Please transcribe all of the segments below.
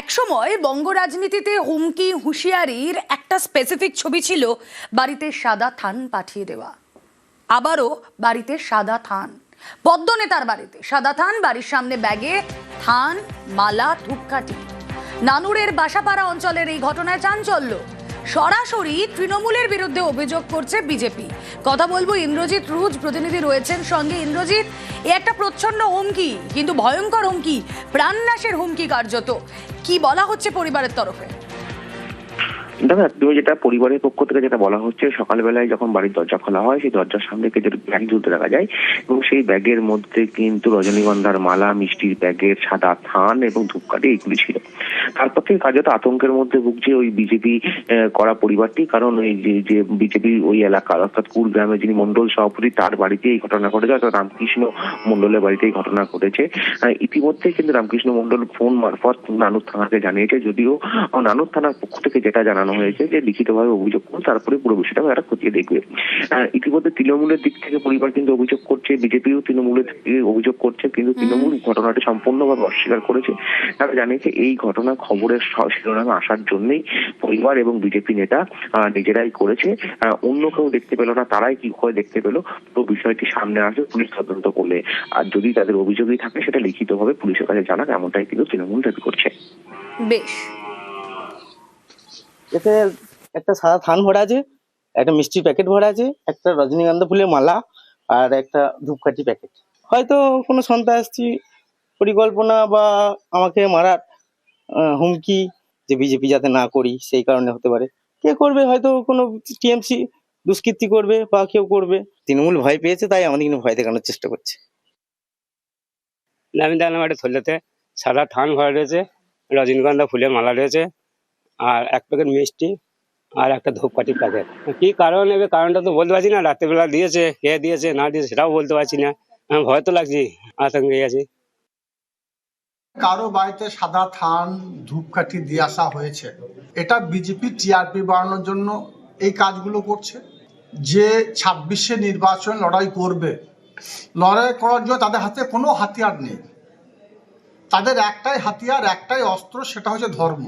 একসময় বঙ্গ রাজনীতিতে হুমকি, হুঁশিয়ারির একটা স্পেসিফিক ছবি ছিল, বাড়িতে সাদা থান পাঠিয়ে দেওয়া। আবারও বাড়িতে সাদা থান। পদ্ম নেতার বাড়িতে সাদা থান, বাড়ির সামনে ব্যাগে থান, মালা, ধূপকাঠি। নানুরের বাসাপাড়া অঞ্চলের এই ঘটনায় চাঞ্চল্য। সরাসরি তৃণমূলের বিরুদ্ধে অভিযোগ করছে বিজেপি। কথা বলব ইন্দ্রজিৎ রুজ, প্রতিনিধি রয়েছেন সঙ্গে। ইন্দ্রজিৎ, এ একটা প্রচ্ছন্ন হুমকি, কিন্তু ভয়ঙ্কর হুমকি, প্রাণনাশের হুমকি কার্যত। কি বলা হচ্ছে পরিবারের তরফে? দাদা, তুমি যেটা পরিবারের পক্ষ থেকে যেটা বলা হচ্ছে, সকালবেলায় যখন বাড়ির দরজা খোলা হয়, সেই দরজার সামনে কিছু ব্যাগ ঝুলতে দেখা যায়, এবং সেই ব্যাগের মধ্যে কিন্তু রজনীগন্ধার মালা, মিষ্টির ব্যাগের সাদা থান এবং ধূপকাঠি, এইগুলি ছিল। তারপর থেকে কার্যত আতঙ্কের মধ্যে ভুগছে ওই বিজেপি করা পরিবারটি। কারণ ওই যে বিজেপি ওই এলাকার অর্থাৎ কুড়গ্রামে যিনি মন্ডল সভাপতি তার বাড়িতে এই ঘটনা ঘটেছে। অর্থাৎ রামকৃষ্ণ মন্ডলের বাড়িতে এই ঘটনা ঘটেছে। ইতিমধ্যে কিন্তু রামকৃষ্ণ মন্ডল ফোন মারফত নানুর থানাকে জানিয়েছে। যদিও নানুর থানার পক্ষ থেকে যেটা জানানো হয়েছে যে লিখিতভাবে অভিযোগ করুন তারপরে পুরো বিষয়টা তারা খতিয়ে দেখবে। ইতিমধ্যে তৃণমূলের দিক থেকে পরিবার কিন্তু অভিযোগ করছে বিজেপিও তৃণমূলের থেকে অভিযোগ করছে কিন্তু তৃণমূল ঘটনাটি সম্পূর্ণভাবে অস্বীকার করেছে। তারা জানিয়েছে এই ঘটনা খবরের শিরোনামে আসার জন্যই পরিবার এবং বিজেপি নেতা আহ, নিজেরাই করেছে। আহ, অন্য কেউ দেখতে পেল না তারাই কি করে দেখতে পেল পুরো বিষয়টি সামনে আসবে পুলিশ তদন্ত করলে। আর যদি তাদের অভিযোগই থাকে সেটা লিখিতভাবে পুলিশের কাছে জানাক এমনটাই কিন্তু তৃণমূল দাবি করছে। বেশ। এতে একটা সাদা থান ভরা আছে একটা মিষ্টির প্যাকেট ভরা আছে একটা রজনীগন্ধা ফুলের মালা আর একটা ধূপকাঠি প্যাকেট। হয়তো কোনো সন্ত্রাসী পরিকল্পনা বা আমাকে মারার হুমকি যে বিজেপি যাতে না করি, সেই কারণে হতে পারে। কে করবে? হয়তো কোনো টিএমসি দুষ্কৃতি করবে বা কেউ করবে। তৃণমূল ভয় পেয়েছে, তাই আমাদের কিন্তু ভয় দেখানোর চেষ্টা করছে। আমি দেখলাম একটা থলেতে সাদা থান ভরা রয়েছে, রজনীগন্ধা ফুলের মালা রয়েছে, আর এক প্যাকেট মিষ্টি আর একটা ধূপকাঠি প্যাকেট। কি কারণ? এবার কারণটা তো বলতে পারছি না, রাত্রেবেলা দিয়েছে, কে দিয়েছে, না দিয়েছে সেটাও বলতে পারছি না। ভয় তো লাগছে আতঙ্কে আছি। কারও বাড়িতে সাদা থান, ধূপকাঠি দিয়ে আসা হয়েছে। এটা বিজেপি টিআরপি বাড়ানোর জন্য এই কাজগুলো করছে। যে ছাব্বিশে নির্বাচন লড়াই করবে, লড়াই করার জন্য তাদের হাতে কোনো হাতিয়ার নেই। তাদের একটাই হাতিয়ার, একটাই অস্ত্র, সেটা হচ্ছে ধর্ম।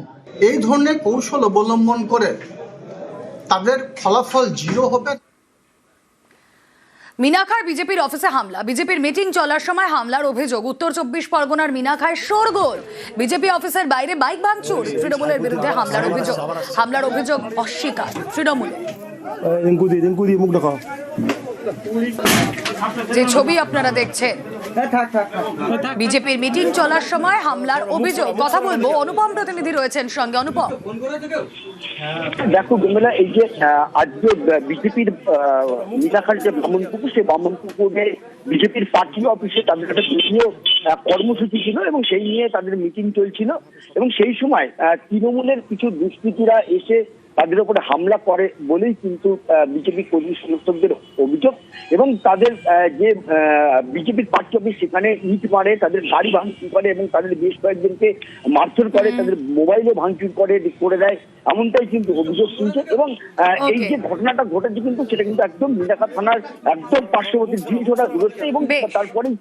এই ধরনের কৌশল অবলম্বন করে তাদের ফলাফল জিরো হবে। মিনাখার বিজেপির অফিসে হামলা। বিজেপির মিটিং চলার সময় হামলার অভিযোগ। উত্তর চব্বিশ পরগনার মিনাখায় শোরগোল। বিজেপি অফিসের বাইরে বাইক ভাঙচুর। তৃণমূলের বিরুদ্ধে হামলার অভিযোগ। হামলার অভিযোগ অস্বীকার। দেখাও। যে ছবি আপনারা দেখছেন বিজেপির মিটিং চলার সময় হামলার অভিযোগ। কথা বলব অনুপম প্রতিনিধি রয়েছেন সঙ্গে অনুপম। দেখো বিমলা এই যে আহ, আজকে বিজেপির মিনাখার যে বামনপুকুর সেই বামনপুকুরে বিজেপির পার্টি অফিসে তাদের একটা আহ, কর্মসূচি ছিল এবং সেই নিয়ে তাদের মিটিং চলছিল এবং সেই সময় আহ, তৃণমূলের কিছু দুষ্কৃতীরা এসে তাদের উপরে হামলা করে বলেই কিন্তু বিজেপি কর্মী সমর্থকদের অভিযোগ এবং তাদের যে বিজেপির পার্টি অফিস সেখানে ইট মারে তাদের গাড়ি ভাঙচুর করে এবং তাদের বেশ কয়েকজনকে মারধর করে তাদের মোবাইলও ভাঙচুর করে করে দেয়। এমনটাই কিন্তু অভিযোগ শুনছে এবং এই যে ঘটনাটা ঘটেছে কিন্তু সেটা কিন্তু একদম মিনাকা থানার একদম পার্শ্ববর্তী জিনিস ওটা দূরত্বে এবং। তারপরেই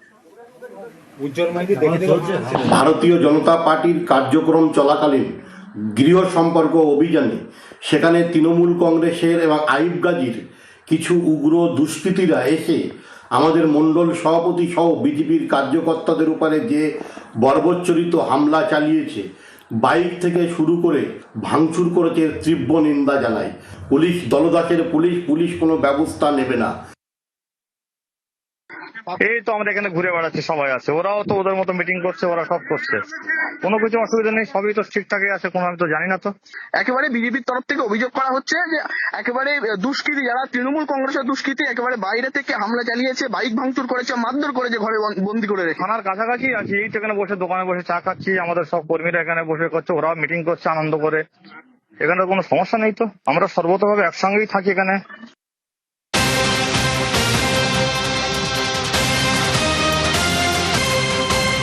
ভারতীয় জনতা পার্টির কার্যক্রম চলাকালীন গৃহ সম্পর্ক অভিযানে সেখানে তৃণমূল কংগ্রেসের এবং আইব গাজীর কিছু উগ্র দুষ্কৃতীরা এসে আমাদের মণ্ডল সভাপতি সহ বিজেপির কার্যকর্তাদের উপরে যে বর্বচ্চরিত হামলা চালিয়েছে, বাইক থেকে শুরু করে ভাঙচুর করেছে তীব্র নিন্দা জানায়। পুলিশ দলদাসের পুলিশ পুলিশ কোনো ব্যবস্থা নেবে না। এই তো আমরা এখানে ঘুরে বেড়াচ্ছি সবাই আছে। ওরাও তো ওদের মতো মিটিং করছে ওরা সব করছে। কোনো কিছু অসুবিধা নেই সবই তো ঠিকঠাকই আছে কোনো আমি তো জানি না তো। একেবারে বিজেপির তরফ থেকে অভিযোগ করা হচ্ছে যে একেবারে দুষ্কৃতী যারা তৃণমূল কংগ্রেসের দুষ্কৃতী একেবারে বাইরে থেকে হামলা চালিয়েছে বাইক ভাঙচুর করেছে মারধর করেছে ঘরে বন- বন্দি করে রেখে। থানার কাছাকাছি আছি এই তো এখানে বসে দোকানে বসে চা খাচ্ছি আমাদের সব কর্মীরা এখানে বসে করছে ওরাও মিটিং করছে আনন্দ করে। এখানে কোনো সমস্যা নেই তো? আমরা সর্বতভাবে একসঙ্গেই থাকি এখানে।